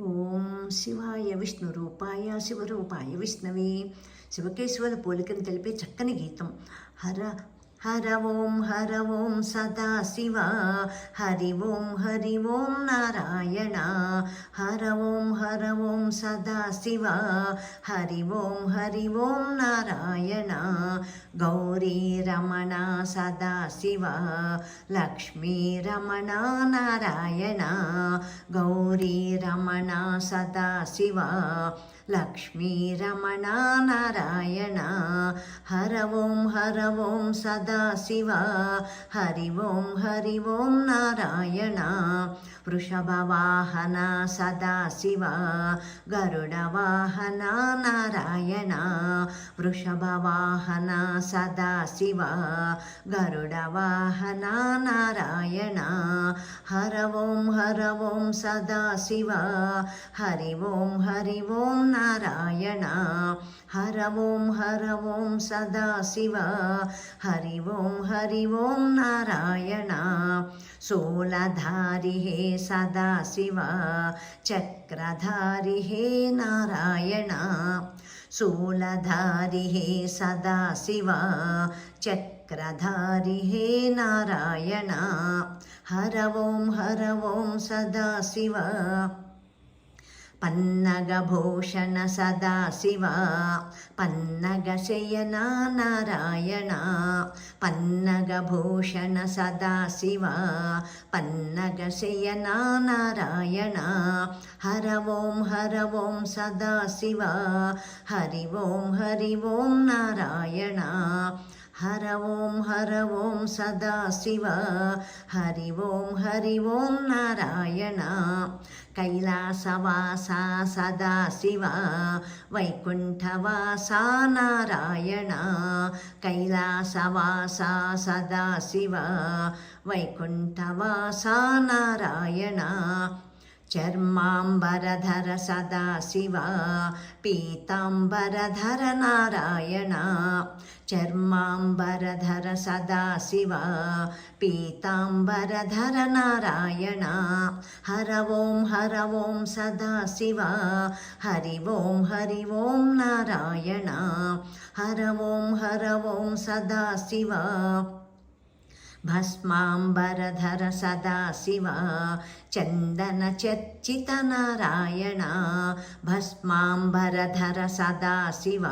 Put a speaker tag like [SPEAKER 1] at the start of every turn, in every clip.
[SPEAKER 1] ఓం శివాయ విష్ణు రూపాయ శివరూపాయ విష్ణవే. శివకేశ్వర పోలికను తెలిపే చక్కని గీతం. హర హర ఓం హర ఓం సదాశివ హరి ఓం హరి ఓం నారాయణ హర ఓం హర ఓం సదాశివ హరి ఓం హరి ఓం నారాయణ గౌరీ రమణ సదా లక్ష్మీ రమణ నారాయణ గౌరీ రమణ సదా శివ లక్ష్మీ రమణ నారాయణ హర ఓం హర ఓం సదా శివ హరి ఓం హరి ఓం నారాయణ వృషభవాహన సదా శివ గరుడవాహన నారాయణ వృషభవాహన సదా శివ గరుడవాహన నారాయణ హర ఓం హర ఓం సదా శివ హరి ఓం హరి ఓం నారాయణ హర ఓం హర ఓం సదా శివ హరి ఓం హరి ఓం నారాయణ శూలధారి హే సదా శివ చక్రధారి హే నారాయణ శూలధారి హే సదా శివ. చక్రధారి హే నారాయణ. హర ఓం హర ఓం సదా శివ. పన్నగభూషణ సదా శివ పన్నగశయన నారాయణ పన్నగభూషణ సదా శివ. పన్నగశయన నారాయణ. హర ఓం హర ఓం సదా శివ. హరి ఓం హరి ఓం నారాయణ. హర కైలాసవాస సదాశివ వైకుంఠవాస నారాయణ. కైలాసవాస సదాశివ వైకుంఠవాస నారాయణ. చర్మాంబరధర సదాశివ పీతాంబరధర నారాయణ చర్మాంబరధర సదాశివ పీతాంబరధర నారాయణ హర ఓం హర ఓం సదాశివ హరి ఓం హరి ఓం నారాయణ హర ఓం హర ఓం సదాశివ శివ భస్మాంబరధర సదా శివ చందన చర్చిత నారాయణ భస్మాంబరధర సదా శివ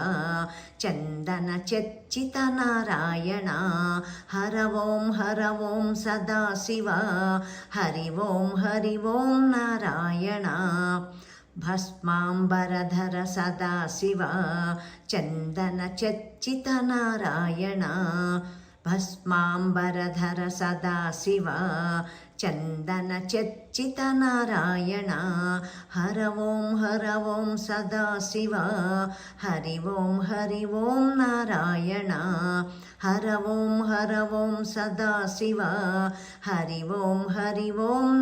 [SPEAKER 1] చందన చర్చిత నారాయణ హర ఓం హర ఓం సదా శివ హరి ఓం హరి ఓం నారాయణ భస్మాంబరధర సదా శివ చందన చర్చిత నారాయణ హర ఓం హర ఓం సదా శివ హరి ఓం హరి ఓం నారాయణ హర ఓం హర ఓం సదా శివ హరి ఓం హరి ఓం